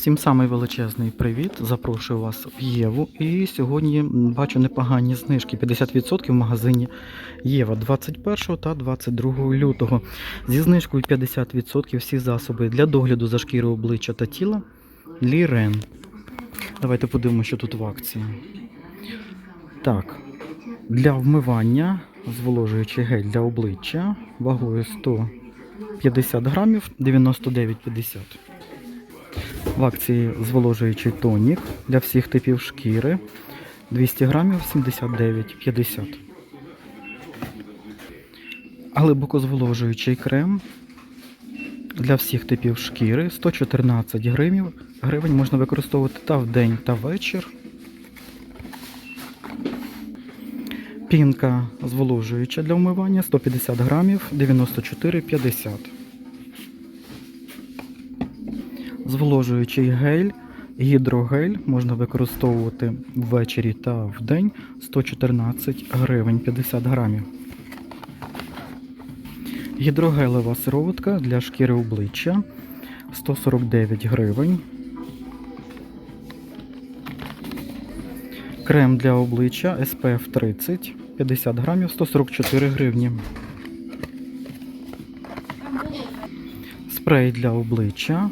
Всім самий величезний привіт. Запрошую вас в Єву. І сьогодні бачу непогані знижки. 50% в магазині Єва 21 та 22 лютого. Зі знижкою 50% всі засоби для догляду за шкірою обличчя та тіла Лірен. Давайте подивимося, що тут в акції. Так, для вмивання зволожуючий гель для обличчя вагою 150 грамів 99,50. В акції зволожуючий тонік для всіх типів шкіри 200 грамів 79,50. Глибоко зволожуючий крем для всіх типів шкіри 114 гривень. Гривень можна використовувати та вдень, та вечір. Пінка зволожуюча для вмивання 150 грамів 94,50. Зволожуючий гель, гідрогель можна використовувати ввечері та вдень 114 гривень 50 грамів. Гідрогелева сироватка для шкіри обличчя 149 гривень. Крем для обличчя SPF 30 50 грамів 144 гривні. Спрей для обличчя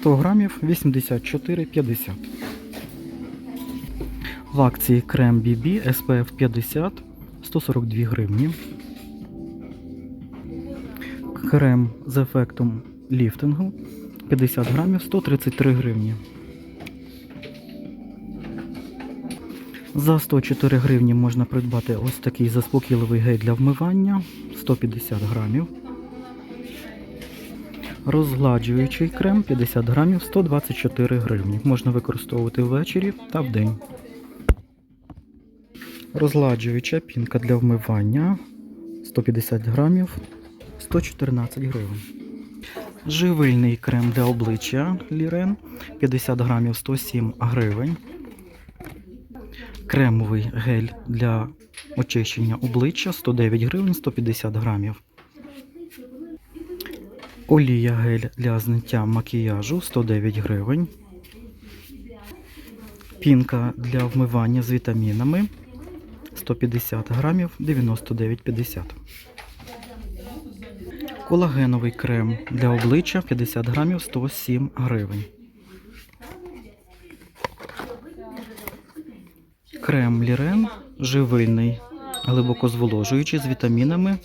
100 грамів 84,50. В акції крем BB SPF 50 142 гривні. Крем з ефектом ліфтингу 50 грамів 133 гривні. За 104 гривні можна придбати ось такий заспокійливий гель для вмивання 150 грамів. Розгладжуючий крем 50 грамів 124 гривні. Можна використовувати ввечері та вдень. Розгладжуюча пінка для вмивання 150 грамів 114 гривень. Живильний крем для обличчя Лірен 50 грамів 107 гривень. Кремовий гель для очищення обличчя 109 гривень 150 грамів. Олія гель для зняття макіяжу 109 гривень. Пінка для вмивання з вітамінами 150 грамів 99,50. Колагеновий крем для обличчя 50 грамів 107 гривень. Крем Лірен живильний, глибоко зволожуючий з вітамінами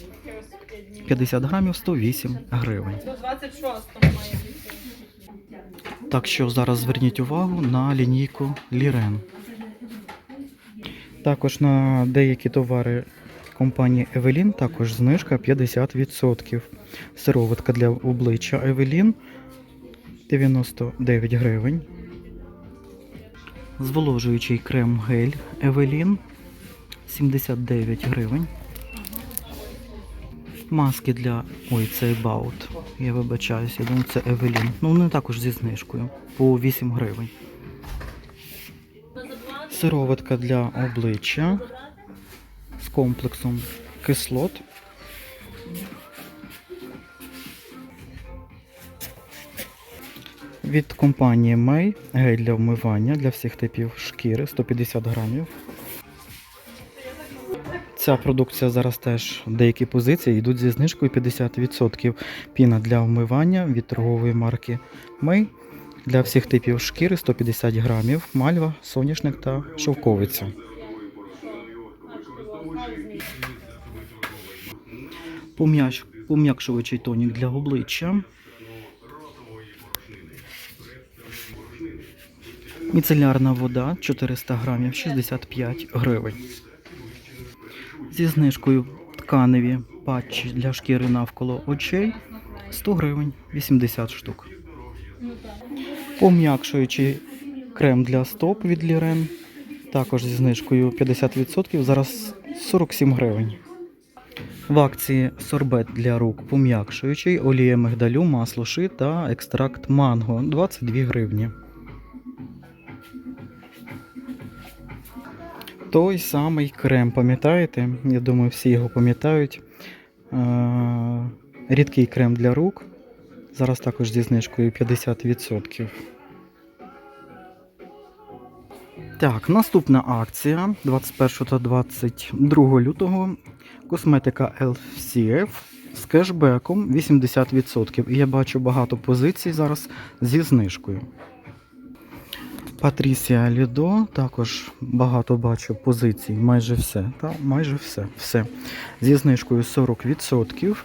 50 грамів 108 гривень. До 26-го має бути. Так що зараз зверніть увагу на лінійку Лірен. Також на деякі товари компанії Евелін також знижка 50%. Сироватка для обличчя Евелін 99 гривень. Зволожуючий крем гель Евелін 79 гривень. Маски для. Ой, це About. Я вибачаюся, я думаю, це Евелін. Ну, вони також зі знижкою по 8 гривень. Сироватка для обличчя з комплексом кислот. Від компанії May гель для вмивання для всіх типів шкіри 150 грамів. Ця продукція зараз теж деякі позиції йдуть зі знижкою 50%. Піна для вмивання від торгової марки May для всіх типів шкіри 150 грамів, мальва, соняшник та шовковиця. Пом'яч- Пом'якшувачий тонік для обличчя. Міцелярна вода 400 грамів 65 гривень. Зі знижкою тканеві патчі для шкіри навколо очей 100 гривень 80 штук. Пом'якшуючий крем для стоп від Лірен. Також зі знижкою 50%, зараз 47 гривень. В акції сорбет для рук пом'якшуючий, олія мигдалю, масло ши та екстракт манго 22 гривні. Той самий крем, пам'ятаєте? Я думаю, всі його пам'ятають. Е, Рідкий крем для рук Зараз також зі знижкою 50%. Так, наступна акція 21 та 22 лютого. Косметика LCF з кешбеком 80%. І я бачу багато позицій зараз зі знижкою. Патрісія Лідо, також багато бачу позицій, майже все. Та майже все. все. Зі знижкою 40%.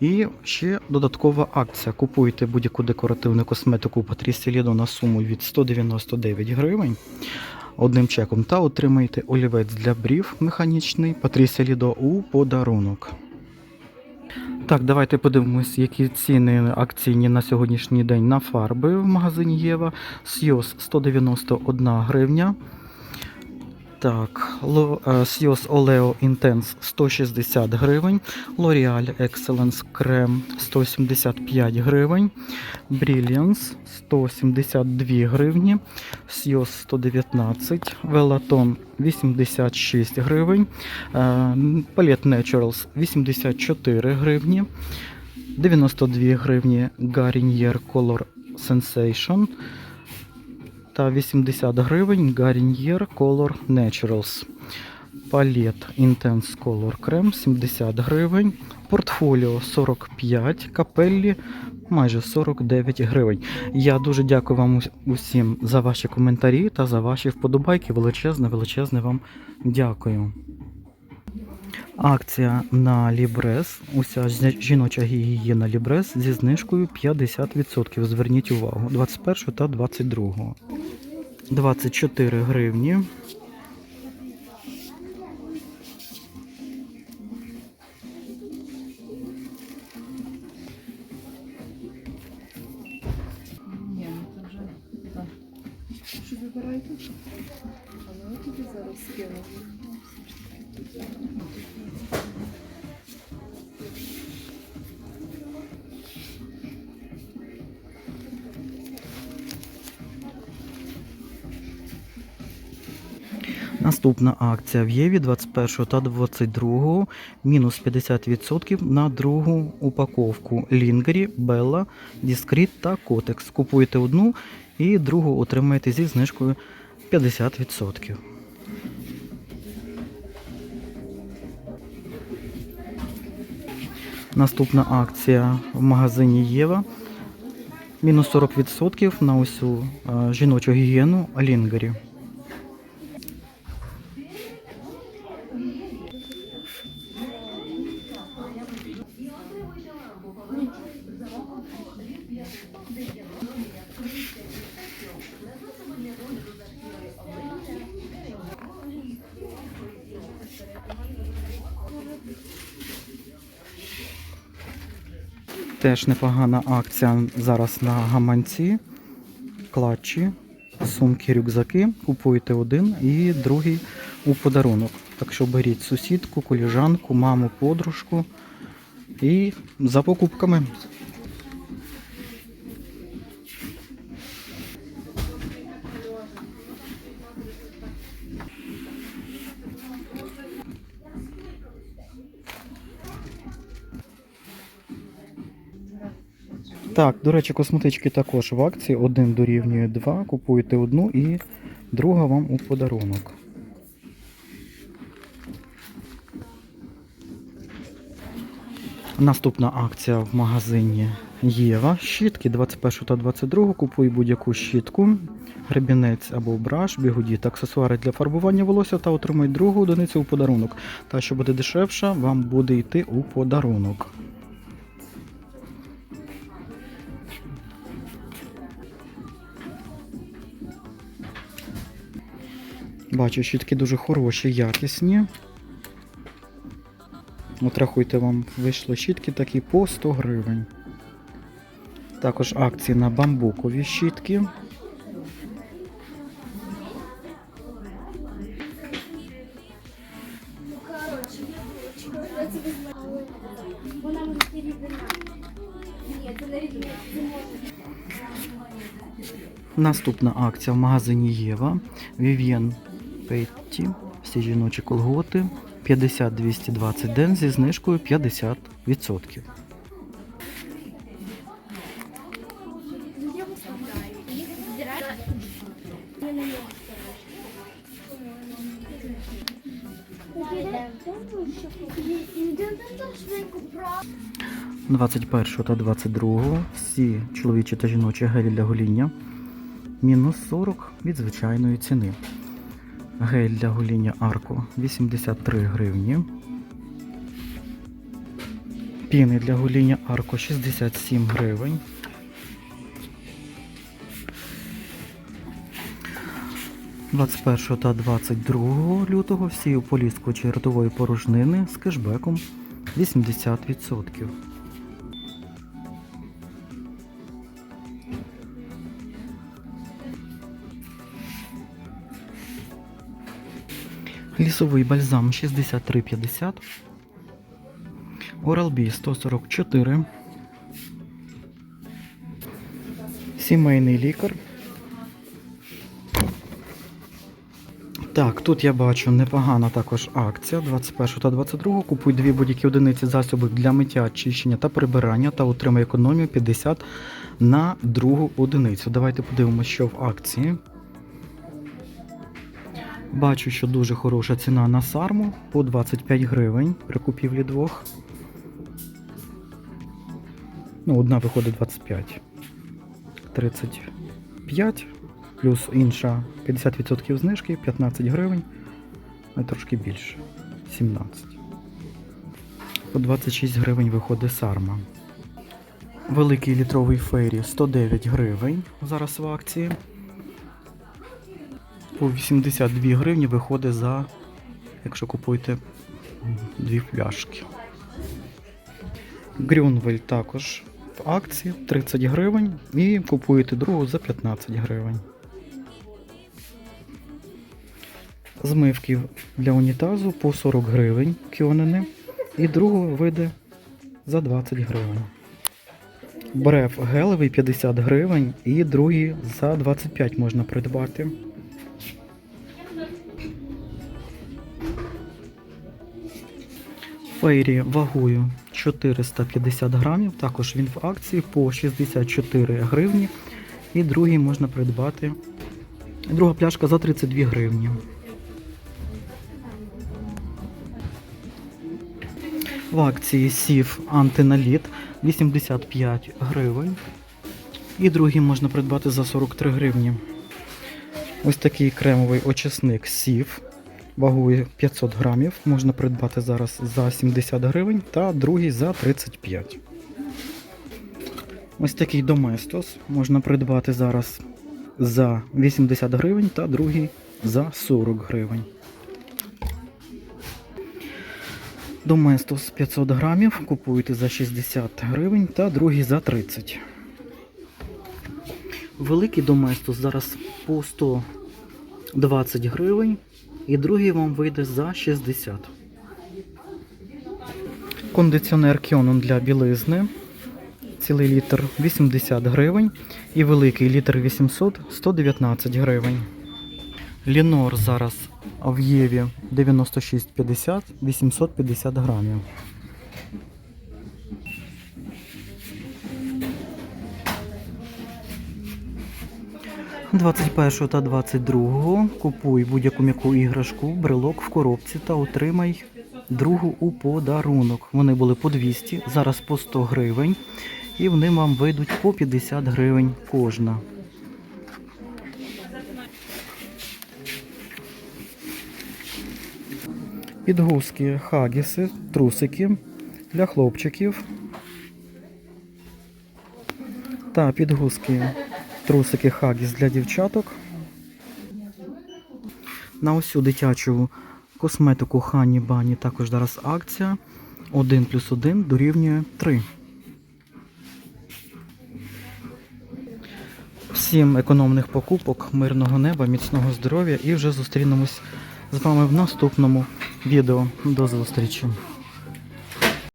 І ще додаткова акція. Купуйте будь-яку декоративну косметику Патрісія Лідо на суму від 199 гривень одним чеком та отримаєте олівець для брів механічний Патрісія Лідо у подарунок. Так, давайте подивимось, які ціни акційні на сьогоднішній день на фарби в магазині Єва. Сйоз 191 гривня. Так, е, Сйоз Олео Intense 160 гривень. L'Oreal Excellence Creme 175 гривень. Brilliance 172 гривні. Сйоз 119, Велатон 86 гривень. Е, Palette Naturals 84 гривні. 92 гривні Garnier Color Sensation та 80 гривень Garnier Color Naturals. Палет Intense Color Creme 70 гривень. Портфоліо 45, капеллі майже 49 гривень. Я дуже дякую вам усім за ваші коментарі та за ваші вподобайки. Величезне, величезне вам дякую. Акція на Лібрес. Уся жіноча гігієна Лібрес зі знижкою 50%. Зверніть увагу. 21 та 22. 24 гривні. Що вибираєте? А ну я тобі зараз скину. Наступна акція в Єві 21 та 22 мінус 50% на другу упаковку Лінгері, Белла, Діскріт та Котекс. Купуєте одну і другу отримаєте зі знижкою 50%. Наступна акція в магазині Єва. Мінус 40% на усю е, жіночу гігієну Лінгері. Теж непогана акція зараз на гаманці, клатчі, сумки, рюкзаки. Купуйте один і другий у подарунок. Так що беріть сусідку, коліжанку, маму, подружку і за покупками. Так, до речі, косметички також в акції. Один дорівнює 2. Купуєте одну і друга вам у подарунок. Наступна акція в магазині Єва. Щітки 21 та 22. Купуй будь-яку щітку, гребінець або браш, бігуді та аксесуари для фарбування волосся та отримай другу одиницю у подарунок. Та що буде дешевша, вам буде йти у подарунок. Бачу, щітки дуже хороші, якісні. От рахуйте, вам вийшло щітки такі по 100 гривень. Також акції на бамбукові щітки. Наступна акція в магазині Єва. Vivienne Фетті. Всі жіночі колготи 50-220 ден зі знижкою 50%. Двадцять першого та 22 всі чоловічі та жіночі гелі для гоління. Мінус 40 від звичайної ціни. Гель для гоління Арко 83 гривні. Піни для гоління Арко 67 гривень. – 21 та 22 лютого всі ополіскувачі ротової порожнини з кешбеком 80%. Лісовий бальзам 63,50. Oral-B 144. Сімейний лікар. Так, тут я бачу непогана також акція 21 та 22. Купуй дві будь-які одиниці засобів для миття, очищення та прибирання та отримай економію 50 на другу одиницю. Давайте подивимося, що в акції. Бачу, що дуже хороша ціна на сарму по 25 гривень при купівлі двох. Ну, одна виходить 25. 35 плюс інша 50% знижки, 15 гривень, а трошки більше. 17. По 26 гривень виходить сарма. Великий літровий фейрі 109 гривень зараз в акції. По 82 гривні виходить за, якщо купуєте дві пляшки. Грюнвель також в акції 30 гривень і купуєте другу за 15 гривень. Змивки для унітазу по 40 гривень кіонини і другу вийде за 20 гривень. Бреф гелевий 50 гривень і другий за 25 можна придбати. Фейрі вагою 450 грамів. Також він в акції по 64 гривні. І другий можна придбати. Друга пляшка за 32 гривні. В акції сів антиналіт 85 гривень. І другий можна придбати за 43 гривні. Ось такий кремовий очисник сів вагою 500 грамів. Можна придбати зараз за 70 гривень та другий за 35. Ось такий доместос можна придбати зараз за 80 гривень та другий за 40 гривень. Доместос 500 грамів купуєте за 60 гривень та другий за 30. Великий доместос зараз по 120 гривень і другий вам вийде за 60. Кондиціонер Кіонон для білизни. Цілий літр 80 гривень. І великий літр 800 119 гривень. Лінор зараз в Єві 96,50 850 грамів. Двадцять першого та 22 купуй будь-яку м'яку іграшку, брелок в коробці та отримай другу у подарунок. Вони були по 200, зараз по 100 гривень, і вони вам вийдуть по 50 гривень кожна. Підгузки, хагіси, трусики для хлопчиків. Та підгузки, трусики хагіс для дівчаток. На усю дитячу косметику Хані Бані також зараз акція. 1 плюс 1 дорівнює 3. Всім економних покупок, мирного неба, міцного здоров'я і вже зустрінемось з вами в наступному відео. До зустрічі!